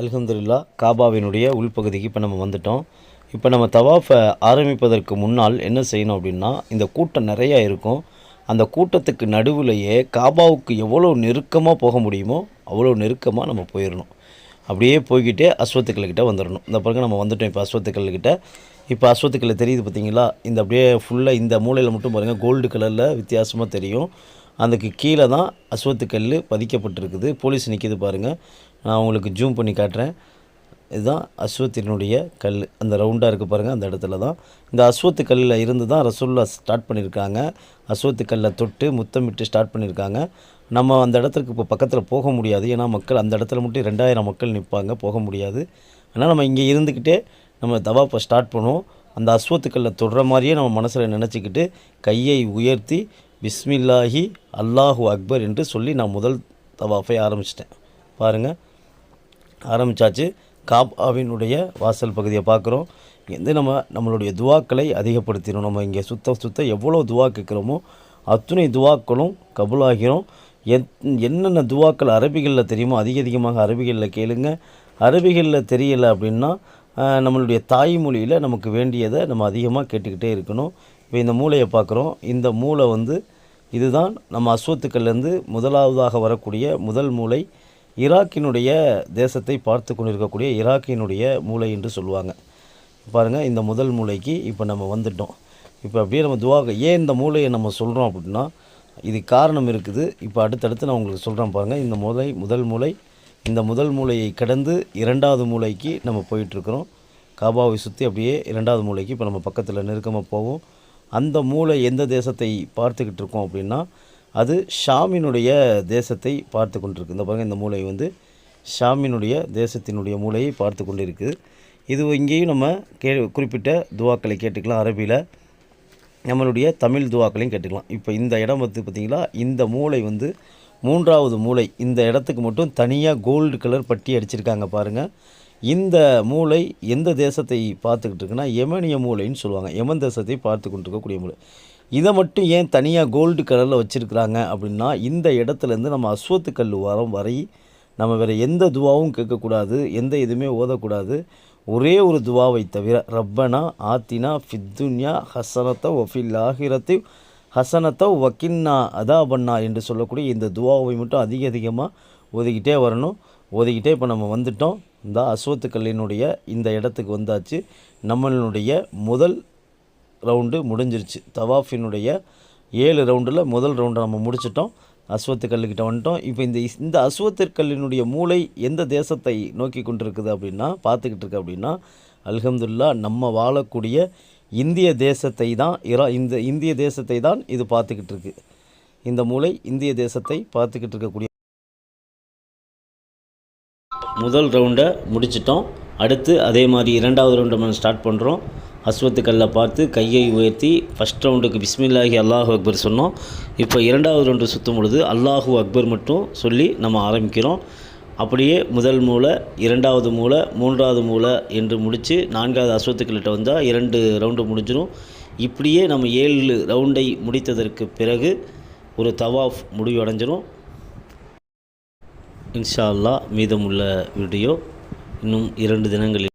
அல்ஹம்துலில்லா காபாவினுடைய உள்பகுதிக்கு இப்போ நம்ம வந்துட்டோம். இப்போ நம்ம தவாஃபை ஆரம்பிப்பதற்கு முன்னால் என்ன செய்யணும் அப்படின்னா இந்த கூட்டம் நிறையா இருக்கும். அந்த கூட்டத்துக்கு நடுவுலையே காபாவுக்கு எவ்வளோ நெருக்கமாக போக முடியுமோ அவ்வளோ நெருக்கமாக நம்ம போயிடணும். அப்படியே போய்கிட்டே அஸ்வத்துக்கள்கிட்ட வந்துடணும். இந்த பிறகு நம்ம வந்துட்டோம் இப்போ அஸ்வத்துக்கள்கிட்ட இப்போ அஸ்வத்துக்கல்ல தெரியுது பார்த்தீங்களா இந்த அப்படியே ஃபுல்லாக இந்த மூலையில் மட்டும் பாருங்கள் கோல்டு கலரில் வித்தியாசமாக தெரியும். அதுக்கு கீழே தான் அஸ்வத்துக்கல் பதிக்கப்பட்டிருக்குது. போலீஸ் நிற்கிது பாருங்கள் நான் உங்களுக்கு ஜூம் பண்ணி காட்டுறேன். இதுதான் அஸ்வத்தினுடைய கல் அந்த ரவுண்டாக இருக்குது பாருங்கள் அந்த இடத்துல தான். இந்த அஸ்வத்து கல்லில் இருந்து தான் ரசுல்லா ஸ்டார்ட் பண்ணியிருக்காங்க. அஸ்வத்து கல்லை தொட்டு முத்தமிட்டு ஸ்டார்ட் பண்ணியிருக்காங்க. நம்ம அந்த இடத்துக்கு இப்போ பக்கத்தில் போக முடியாது. ஏன்னா மக்கள் அந்த இடத்துல மட்டும் ரெண்டாயிரம் மக்கள் நிற்பாங்க போக முடியாது. ஆனால் நம்ம இங்கே இருந்துக்கிட்டே நம்ம தவாப்பை ஸ்டார்ட் பண்ணுவோம். அந்த அஸ்வத்துக்கல்லை தொடுற மாதிரியே நம்ம மனசில் நினச்சிக்கிட்டு கையை உயர்த்தி பிஸ்மில்லாஹி அல்லாஹு அக்பர் என்று சொல்லி நான் முதல் தவாஃபை ஆரம்பிச்சிட்டேன். பாருங்கள் ஆரம்பித்தாச்சு காபாவினுடைய வாசல் பகுதியை பார்க்குறோம். வந்து நம்ம நம்மளுடைய துவாக்களை அதிகப்படுத்தினோம். நம்ம இங்கே சுத்த சுத்த எவ்வளோ துவா கேட்குறோமோ அத்துணை துவாக்களும் கபுலாகிறோம். எத் என்னென்ன துவாக்கள் அரபிகளில் தெரியுமோ அதிக அதிகமாக அரபிகளில் கேளுங்க. அரபிகளில் தெரியலை அப்படின்னா நம்மளுடைய தாய்மொழியில் நமக்கு வேண்டியதை நம்ம அதிகமாக கேட்டுக்கிட்டே இருக்கணும். இப்போ இந்த மூளையை பார்க்குறோம். இந்த மூளை வந்து இதுதான் நம்ம அஸ்வத்துக்கள்லேருந்து முதலாவதாக வரக்கூடிய முதல் மூளை. ஈராக்கினுடைய தேசத்தை பார்த்து கொண்டிருக்கக்கூடிய ஈராக்கினுடைய மூளை என்று சொல்லுவாங்க. பாருங்கள் இந்த முதல் மூளைக்கு இப்போ நம்ம வந்துட்டோம். இப்போ அப்படியே நம்ம துவாக ஏன் இந்த மூளையை நம்ம சொல்கிறோம் அப்படின்னா இது காரணம் இருக்குது. இப்போ அடுத்தடுத்து நான் உங்களுக்கு சொல்கிறேன் பாருங்கள் இந்த மூளை முதல் மூளை இந்த முதல் மூளையை கடந்து இரண்டாவது மூளைக்கு நம்ம போயிட்டுருக்குறோம் காபாவை சுற்றி அப்படியே இரண்டாவது மூளைக்கு இப்போ நம்ம பக்கத்தில் நெருக்கமாக போவோம். அந்த மூளை எந்த தேசத்தை பார்த்துக்கிட்டு இருக்கோம் அப்படின்னா அது ஷாமினுடைய தேசத்தை பார்த்து கொண்டிருக்கு. இந்த பாருங்கள் இந்த மூளை வந்து ஷாமினுடைய தேசத்தினுடைய மூளையை பார்த்து கொண்டு இருக்குது இது இங்கேயும் நம்ம கே குறிப்பிட்ட துவாக்களை கேட்டுக்கலாம். அரபியில் நம்மளுடைய தமிழ் துவாக்களையும் கேட்டுக்கலாம். இப்போ இந்த இடம் வந்து பார்த்திங்களா இந்த மூளை வந்து மூன்றாவது மூளை. இந்த இடத்துக்கு மட்டும் தனியாக கோல்டு கலர் பட்டி அடிச்சிருக்காங்க பாருங்கள் இந்த மூளை எந்த தேசத்தை பார்த்துக்கிட்டு இருக்குன்னா யமனிய மூளைன்னு சொல்லுவாங்க. யமன் தேசத்தை பார்த்து கொண்டிருக்கக்கூடிய மூளை. இதை மட்டும் ஏன் தனியாக கோல்டு கலரில் வச்சுருக்குறாங்க அப்படின்னா இந்த இடத்துலேருந்து நம்ம அஸ்வத்து கல் வரம் வரை நம்ம வேறு எந்த துவாவும் கேட்கக்கூடாது எந்த இதுவுமே ஓதக்கூடாது. ஒரே ஒரு துவாவை தவிர ரப்பனா ஆத்தினா ஃபித்துன்யா ஹசனத்தை ஒஃபில் ஆகிரத்தை ஹசனத்தை வக்கின்னா அதா பண்ணா என்று சொல்லக்கூடிய இந்த துவாவை மட்டும் அதிக அதிகமாக ஒதுக்கிட்டே வரணும். ஒதுக்கிட்டே இப்போ நம்ம வந்துட்டோம். இந்த அஸ்வத்துக்கல்லினுடைய இந்த இடத்துக்கு வந்தாச்சு. நம்மளுடைய முதல் ரவுண்டு முடிஞ்சிருச்சு. தவாஃபினுடைய ஏழு ரவுண்டில் முதல் ரவுண்டை நம்ம முடிச்சிட்டோம். அஸ்வத்து கல்லுக்கிட்ட வந்துட்டோம். இப்போ இந்த இந்த அஸ்வத்துக்கல்லினுடைய மூளை எந்த தேசத்தை நோக்கி கொண்டிருக்குது அப்படின்னா பார்த்துக்கிட்டு இருக்கு அப்படின்னா அல்ஹம்துல்லா நம்ம வாழக்கூடிய இந்திய தேசத்தை தான் இரா இந்த இந்திய தேசத்தை தான் இது பார்த்துக்கிட்டு இருக்கு. இந்த மூளை இந்திய தேசத்தை பார்த்துக்கிட்டு இருக்கக்கூடிய முதல் ரவுண்டை முடிச்சிட்டோம். அடுத்து அதே மாதிரி இரண்டாவது ரவுண்டை நம்ம ஸ்டார்ட் பண்ணுறோம் அஸ்வத்துக்கல்ல பார்த்து கையை உயர்த்தி ஃபஸ்ட் ரவுண்டுக்கு பிஸ்மில்லாஹி அல்லாஹு அக்பர் சொன்னோம். இப்போ இரண்டாவது ரவுண்டு சுற்றும் பொழுது அல்லாஹு அக்பர் மட்டும் சொல்லி நம்ம ஆரம்பிக்கிறோம். அப்படியே முதல் மூளை இரண்டாவது மூளை மூன்றாவது மூளை என்று முடித்து நான்காவது அஸ்வத்துக்கள்கிட்ட வந்தால் இரண்டு ரவுண்டு முடிஞ்சிடும் இப்படியே நம்ம ஏழு ரவுண்டை முடித்ததற்கு பிறகு ஒரு தவாஃப் முடிவடைஞ்சிடும் இன்ஷா அல்லா மீதமுள்ள வீடியோ இன்னும் இரண்டு தினங்களில்